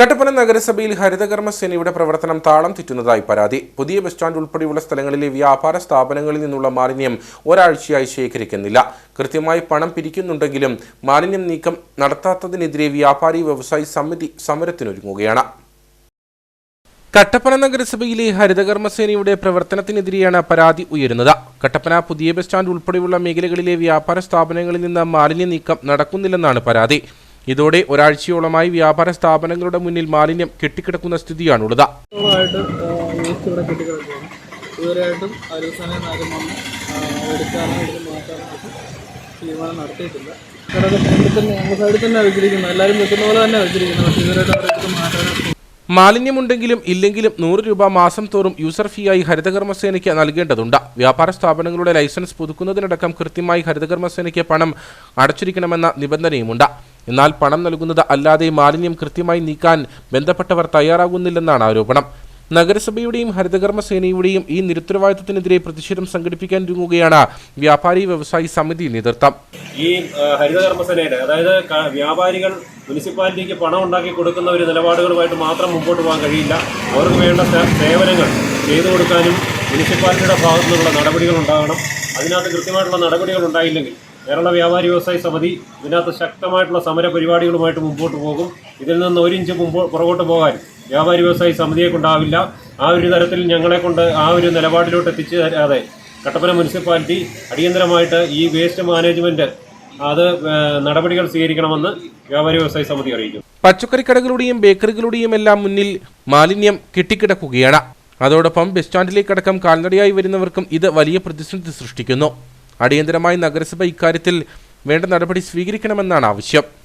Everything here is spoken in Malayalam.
കട്ടപ്പന നഗരസഭയിൽ ഹരിതകർമ്മസേനയുടെ പ്രവർത്തനം താളം തെറ്റുന്നതായി പരാതി. പുതിയ ബസ് സ്റ്റാൻഡ് ഉൾപ്പെടെയുള്ള സ്ഥലങ്ങളിലെ വ്യാപാര സ്ഥാപനങ്ങളിൽ നിന്നുള്ള മാലിന്യം ഒരാഴ്ചയായി ശേഖരിക്കുന്നില്ല. കൃത്യമായി പണം പിരിക്കുന്നുണ്ടെങ്കിലും മാലിന്യം നീക്കം നടത്താത്തതിനെതിരെ വ്യാപാരി വ്യവസായി സമിതി സമരത്തിനൊരുങ്ങുകയാണ്. കട്ടപ്പന നഗരസഭയിലെ ഹരിതകർമ്മസേനയുടെ പ്രവർത്തനത്തിനെതിരെയാണ് പരാതി ഉയരുന്നത്. കട്ടപ്പന പുതിയ ബസ് സ്റ്റാൻഡ് ഉൾപ്പെടെയുള്ള മേഖലകളിലെ വ്യാപാര സ്ഥാപനങ്ങളിൽ നിന്ന് മാലിന്യ നീക്കം നടക്കുന്നില്ലെന്നാണ് പരാതി. ഇതോടെ ഒരാഴ്ചയോളമായി വ്യാപാര സ്ഥാപനങ്ങളുടെ മുന്നിൽ മാലിന്യം കെട്ടിക്കിടക്കുന്ന സ്ഥിതിയാണുള്ളത്. ഇതുവരെയായിട്ടും ആരും വന്ന് എടുക്കാനോ മാറ്റാനോ തീരുമാനം നടത്തിയിട്ടില്ല. ഫ്രണ്ടിൽ തന്നെ സൈഡിൽ തന്നെ വെച്ചിരിക്കുന്നത് എല്ലാവരും വെക്കുന്ന പോലെ തന്നെ വെച്ചിരിക്കുന്നത് പക്ഷേ ഇതുവരെയായിട്ട് അവരെടുത്ത് മാറ്റാനോ മാലിന്യമുണ്ടെങ്കിലും ഇല്ലെങ്കിലും നൂറ് രൂപ മാസം തോറും യൂസർ ഫീയായി ഹരിതകർമ്മസേനയ്ക്ക് നൽകേണ്ടതുണ്ട്. വ്യാപാര സ്ഥാപനങ്ങളുടെ ലൈസൻസ് പുതുക്കുന്നതിനടക്കം കൃത്യമായി ഹരിതകർമ്മസേനയ്ക്ക് പണം അടച്ചിരിക്കണമെന്ന നിബന്ധനയുമുണ്ട്. എന്നാൽ പണം നൽകുന്നത് അല്ലാതെ മാലിന്യം കൃത്യമായി നീക്കാൻ ബന്ധപ്പെട്ടവർ തയ്യാറാകുന്നില്ലെന്നാണ് ആരോപണം. നഗരസഭയുടെയും ഹരിതകർമ്മ സേനയുടെയും ഈ നിരുത്തരവാദിത്തത്തിനെതിരെ പ്രതിഷേധം സംഘടിപ്പിക്കാൻ ഒരുങ്ങുകയാണ് വ്യാപാരി വ്യവസായി സമിതി നേതൃത്വം. ഈ ഹരിതകർമ്മ ഹരിതകർമ്മസേനയുടെ അതായത് വ്യാപാരികൾ മുനിസിപ്പാലിറ്റിക്ക് പണം ഉണ്ടാക്കി കൊടുക്കുന്ന ഒരു നിലപാടുകളുമായിട്ട് മാത്രം മുമ്പോട്ട് പോകാൻ കഴിയില്ല. അവർക്ക് വേണ്ട സേവനങ്ങൾ ചെയ്തു കൊടുക്കാനും മുനിസിപ്പാലിറ്റിയുടെ ഭാഗത്തു നിന്നുള്ള നടപടികൾ ഉണ്ടാകണം. അതിനകത്ത് കൃത്യമായിട്ടുള്ള നടപടികൾ ഉണ്ടായില്ലെങ്കിൽ കേരള വ്യാപാരി വ്യവസായ സമിതി ഇതിനകത്ത് ശക്തമായിട്ടുള്ള സമര പരിപാടികളുമായിട്ട് മുമ്പോട്ട് പോകും. ഇതിൽ നിന്ന് ഒരു ഇഞ്ച് മുമ്പോ പുറകോട്ട് പോകാൻ വ്യാപാരി വ്യവസായി സമിതിയെ കൊണ്ടാവില്ല. ആ ഒരു തരത്തിൽ ഞങ്ങളെ കൊണ്ട് ആ ഒരു നിലപാടിലോട്ട് എത്തിച്ചു തരാതെ കട്ടപ്പന മുനിസിപ്പാലിറ്റി അടിയന്തരമായിട്ട് ഈ വേസ്റ്റ് മാനേജ്മെന്റ് അത് നടപടികൾ സ്വീകരിക്കണമെന്ന് വ്യാപാരി വ്യവസായ സമിതി അറിയിക്കും പച്ചക്കറിക്കടകളുടെയും ബേക്കറികളുടെയും എല്ലാം മുന്നിൽ മാലിന്യം കെട്ടിക്കിടക്കുകയാണ്. അതോടൊപ്പം ബസ് സ്റ്റാൻഡിലേക്കടക്കം കാൽനടയായി വരുന്നവർക്കും ഇത് വലിയ പ്രതിസന്ധി സൃഷ്ടിക്കുന്നു. അടിയന്തരമായി നഗരസഭ ഇക്കാര്യത്തിൽ വേണ്ട നടപടി സ്വീകരിക്കണമെന്നാണ് ആവശ്യം.